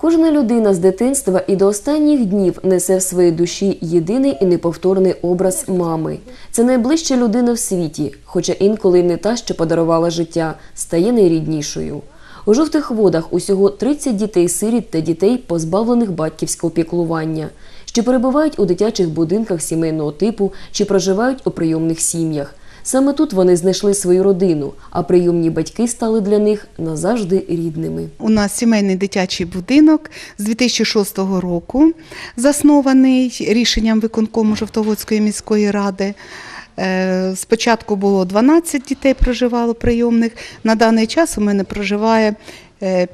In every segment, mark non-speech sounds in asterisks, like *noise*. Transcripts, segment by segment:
Кожна людина з дитинства і до останніх днів несе в своїй душі єдиний і неповторний образ мами. Це найближча людина в світі, хоча інколи не та, що подарувала життя, стає найріднішою. У жовтих водах усього 30 дітей-сиріт та дітей, позбавлених батьківського піклування, що перебувають у дитячих будинках сімейного типу чи проживають у прийомних сім'ях. Саме тут вони знайшли свою родину, а прийомні батьки стали для них назавжди рідними. У нас сімейний дитячий будинок з 2006 року, заснований рішенням виконкому Жовтоводської міської ради. Е, Спочатку було 12 дітей проживало прийомних. На даний час у мене проживає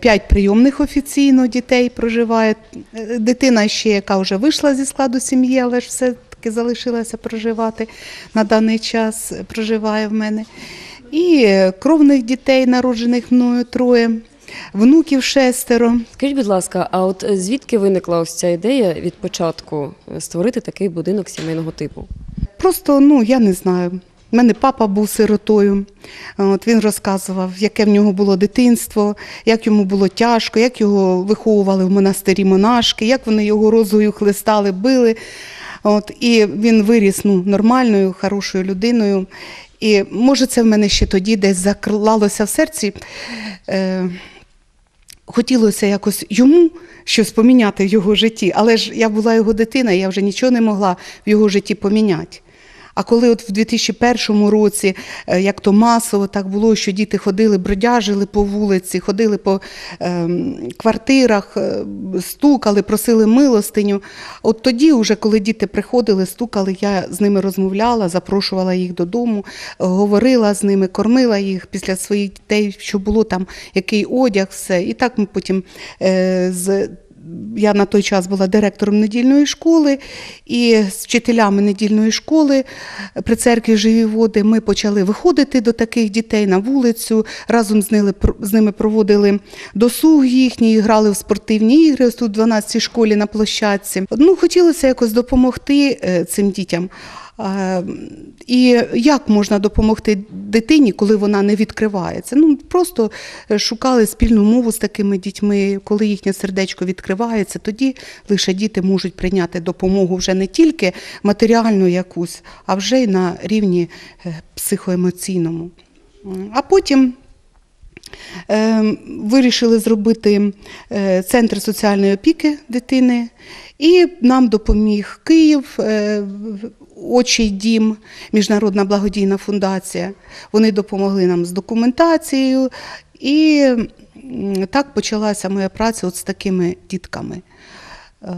5 прийомних офіційно дітей проживає. Е, Дитина ще, яка вже вийшла зі складу сім'ї, але ж все-таки залишилася проживати. На даний час проживає в мене. І кровних дітей, народжених мною троє, внуків шестеро. Скажіть, будь ласка, а от звідки виникла ось ця ідея від початку створити такий будинок сімейного типу? Просто, ну, я не знаю. У мене папа був сиротою. От він розказував, яке в нього було дитинство, як йому було тяжко, як його виховували в монастирі монашки, як вони його розою хлистали, били. От, і він виріс ну, нормальною, хорошою людиною. І може, це в мене ще тоді десь заклалося в серці. Е, хотілося якось йому щось поміняти в його житті, але ж я була його дитина, я вже нічого не могла в його житті поміняти. А коли от в 2001 році, е, як то масово так було, що діти ходили, бродяжили по вулиці, ходили по ем, квартирах, е, стукали, просили милостиню. От тоді, вже коли діти приходили, стукали, я з ними розмовляла, запрошувала їх додому, говорила з ними, кормила їх після своїх дітей, що було там, який одяг, все. І так ми потім е, з я на той час була директором недільної школи, і з вчителями недільної школи при церкві Живі води ми почали виходити до таких дітей на вулицю. Разом з ними, проводили досуг їхній, грали в спортивні ігри тут в 12-й школі на площадці. Ну, хотілося якось допомогти е, цим дітям. Е, І як можна допомогти дитині, коли вона не відкривається? Ну просто е, шукали спільну мову з такими дітьми. Коли їхнє сердечко відкривається, тоді лише діти можуть прийняти допомогу вже не тільки матеріальну якусь, а вже й на рівні е, психоемоційному. А потім. Вирішили зробити центр соціальної опіки дитини, і нам допоміг Київ, Очий дім, Міжнародна благодійна фундація. Вони допомогли нам з документацією, і так почалася моя праця от з такими дітками. Е,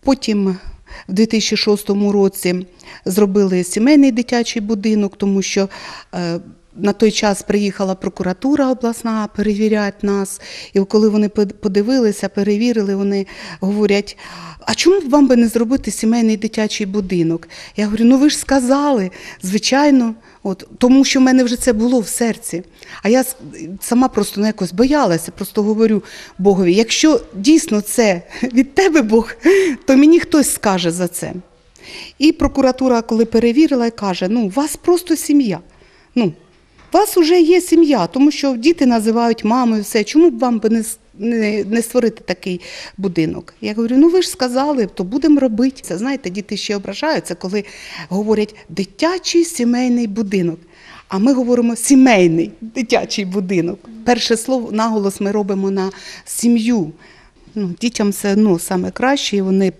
Потім в 2006 році зробили сімейний дитячий будинок, тому що е, на той час приїхала прокуратура обласна перевіряти нас. І коли вони подивилися, перевірили, вони говорять: а чому б вам би не зробити сімейний дитячий будинок? Я говорю, ну ви ж сказали, звичайно, от, тому що в мене вже це було в серці. А я сама просто ну, якось боялася, просто говорю Богові, якщо дійсно це від тебе Бог, то мені хтось скаже за це. І прокуратура, коли перевірила, каже: ну, у вас просто сім'я. Ну, у вас вже є сім'я, тому що діти називають мамою, все. Чому б вам би не, не, не створити такий будинок? Я говорю, ну ви ж сказали, то будемо робити. Це знаєте, діти ще ображаються, коли говорять дитячий сімейний будинок. А ми говоримо сімейний дитячий будинок. Перше слово наголос ми робимо на сім'ю. Ну, дітям все одно саме краще, вони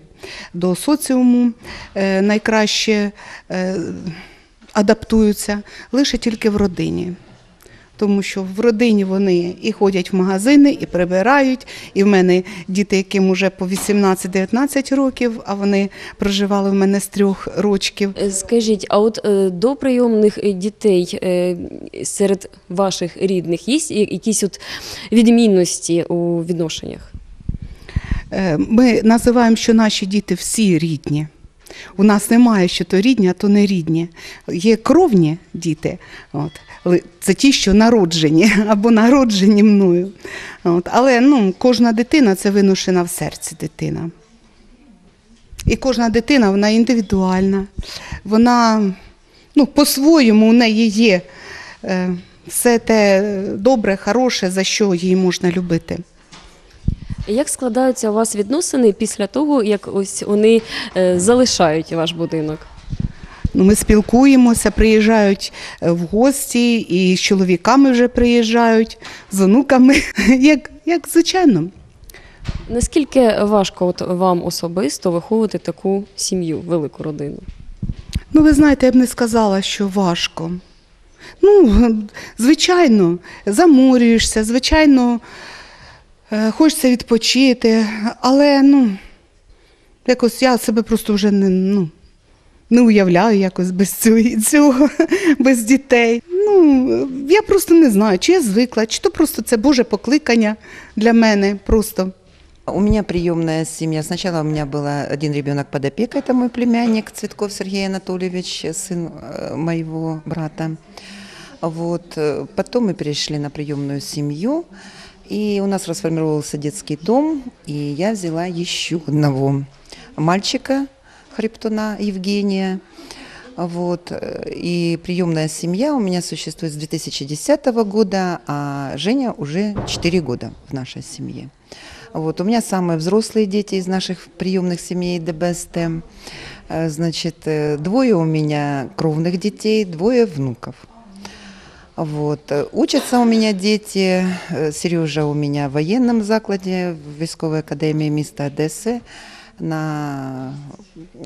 до соціуму е, найкраще е, адаптуються лише тільки в родині. Тому що в родині вони і ходять в магазини, і прибирають. І в мене діти, яким вже по 18-19 років, а вони проживали в мене з трьох рочків. Е, Скажіть, а от е, до прийомних дітей е, серед ваших рідних є якісь от відмінності у відношеннях? Ми називаємо, що наші діти всі рідні. У нас немає, що то рідні, а то не рідні. Є кровні діти, от, це ті, що народжені *laughs* або народжені мною. От, але ну, кожна дитина це виношена в серці дитина. І кожна дитина вона індивідуальна, вона ну, по-своєму у неї є е, все те добре, хороше, за що її можна любити. Як складаються у вас відносини після того, як ось вони е, залишають ваш будинок? Ну, ми спілкуємося, приїжджають е, в гості, і з чоловіками вже приїжджають, з онуками, *laughs* як, як звичайно. Наскільки важко от вам особисто виховувати таку сім'ю, велику родину? Ну, ви знаєте, я б не сказала, що важко. Ну, *laughs* звичайно, заморюєшся, звичайно, хочеться відпочити, але ну, якось я себе просто вже не, ну, не уявляю якось без цього, цього, *laughs* без дітей. Ну, я просто не знаю, чи я звикла, чи то просто це Боже покликання для мене просто. У меня приемная семья. Сначала у меня был один ребенок под опекой, это мой племянник Цветков Сергей Анатольевич, сын э, моего брата. Вот. э, Потом мы перешли на приемную семью, И у нас расформировался детский дом, и я взяла еще одного мальчика, Хребтуна Евгения. Вот. И приемная семья у меня существует с 2010 года, а Женя уже 4 года в нашей семье. Вот. У меня самые взрослые дети из наших приемных семей ДБСТ. Э, Значит, э, двое у меня кровных детей, двое внуков. Вот. Э, Учатся у меня дети. Э, Сережа у меня в военном закладе в військовой академии места Одессы на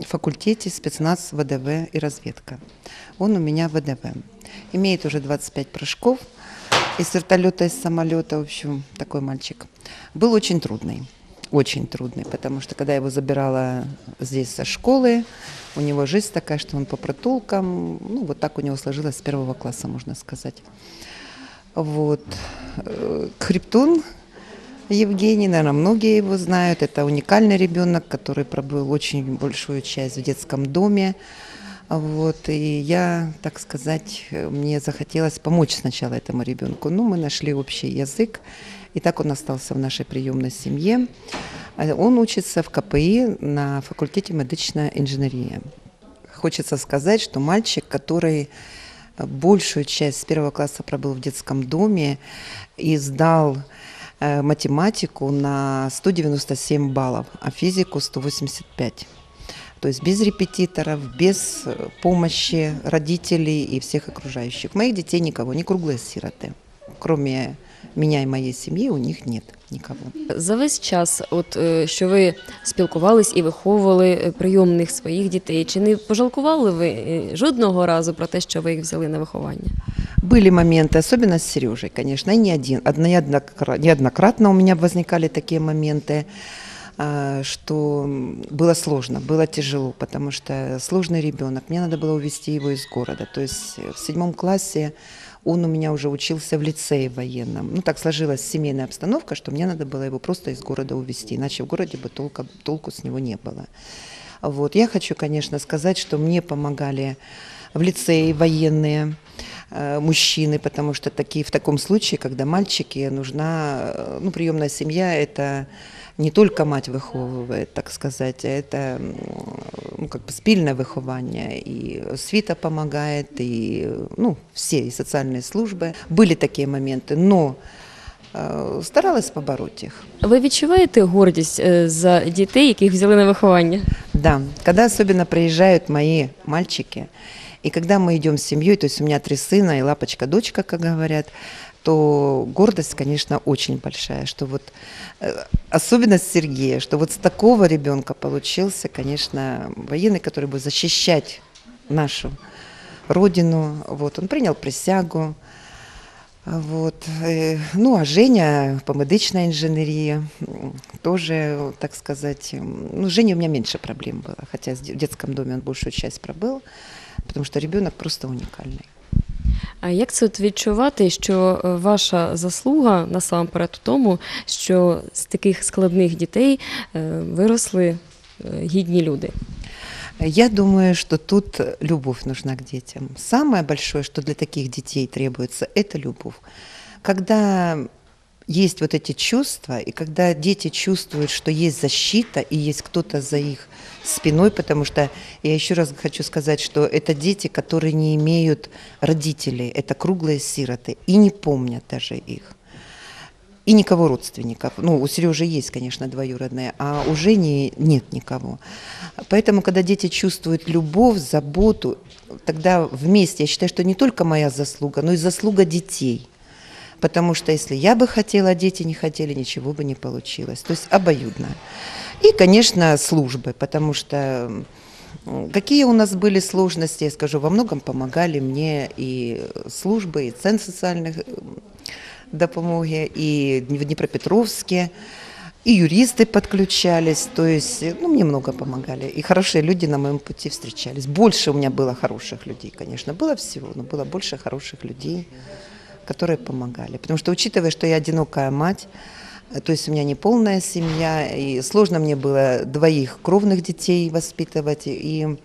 факультете спецназ ВДВ и разведка. Он у меня ВДВ. Имеет уже 25 прыжков из вертолета, из самолета. В общем, такой мальчик. Был очень трудный. Очень трудный, потому что когда я его забирала здесь со школы, у него жизнь такая, что он по протулкам, ну вот так у него сложилось с первого класса, можно сказать. Вот. Э, Хребтун Евгений, наверное, многие его знают. Это уникальный ребенок, который пробыл очень большую часть в детском доме. Вот, и я, так сказать, э, мне захотелось помочь сначала этому ребенку. Ну, мы нашли общий язык, и так он остался в нашей приемной семье. А Он учится в КПИ на факультете медичной инженерии. Хочется сказать, что мальчик, который э, большую часть с первого класса пробыл в детском доме и сдал э, математику на 197 баллов, а физику 185. То есть без репетиторов, без э, помощи родителей и всех окружающих. Моих детей никого, не круглые сироты. Кроме меня и моей семьи у них нет никого. За весь час, от е, що ви спілкувались і виховували е, прийомних своїх дітей, чи не пожалкували ви е, жодного разу про те, що ви їх взяли на виховання? Были моменты, особенно с Сережей, конечно, и не один. Одно- неоднокра- Неоднократно у меня возникали такие моменты, а, что м, было сложно, было тяжело, потому что сложный ребенок. Мне надо было увезти его из города. То есть э, в седьмом классе он у меня уже учился в лицее военном. Ну, так сложилась семейная обстановка, что мне надо было его просто из города увезти, иначе в городе бы толка, толку с него не было. Вот. Я хочу, конечно, сказать, что мне помогали в лицее военные э, мужчины, потому что такие, в таком случае, когда мальчики, нужна, э, ну, приемная семья, это не только мать выховывает, так сказать, а это м, ну, как бы спільне виховання. И свита помогает, и ну, все, и социальные службы. Были такие моменты, но э, старалась побороть их. Ви відчуваєте гордість е, за дітей, яких взяли на виховання? Да, когда особенно приезжают мои мальчики, и когда мы идем с семьей, то есть у меня три сына и лапочка-дочка, как говорят, то гордость, конечно, очень большая, что вот э, особенность Сергея, что вот с такого ребенка получился, конечно, военный, который будет защищать нашу родину. Вот, он принял присягу. Вот. э, Ну, а Женя по медичной инженерии тоже, так сказать, ну, с Женей у меня меньше проблем было, хотя в детском доме он большую часть пробыл, потому что ребенок просто уникальный. А як це от відчувати, що е, ваша заслуга насамперед у тому, що з таких складних дітей е, виросли е, гідні люди? Я думаю, что тут любовь нужна к детям. Самое большое, что для таких детей требуется, это любовь. Когда есть вот эти чувства, и когда дети чувствуют, что есть защита и есть кто-то за их спиной, потому что я еще раз хочу сказать, что это дети, которые не имеют родителей, это круглые сироты и не помнят даже их. и никого родственников. Ну, у Сережи есть, конечно, двоюродные, а у Жени нет никого. Поэтому, когда дети чувствуют любовь, заботу, тогда вместе, я считаю, что не только моя заслуга, но и заслуга детей. Потому что если я бы хотела, а дети не хотели, ничего бы не получилось. То есть обоюдно. И, конечно, службы, потому что какие у нас были сложности, я скажу, во многом помогали мне и службы, и центр социальных допомоги, и в Днепропетровске, и юристы подключались, то есть, ну, мне много помогали. И хорошие люди на моем пути встречались. Больше у меня было хороших людей, конечно. Было всего, но было больше хороших людей, которые помогали. Потому что, учитывая, что я одинокая мать, э, то есть у меня не полная семья, и сложно мне было двоих кровных детей воспитывать, и,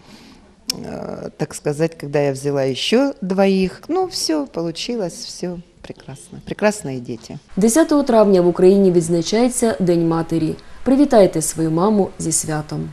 э, так сказать, когда я взяла еще двоих, ну, все получилось, все прекрасно. Прекрасные дети. 10 травня в Україні відзначається День матері. Привітайте свою маму зі святом.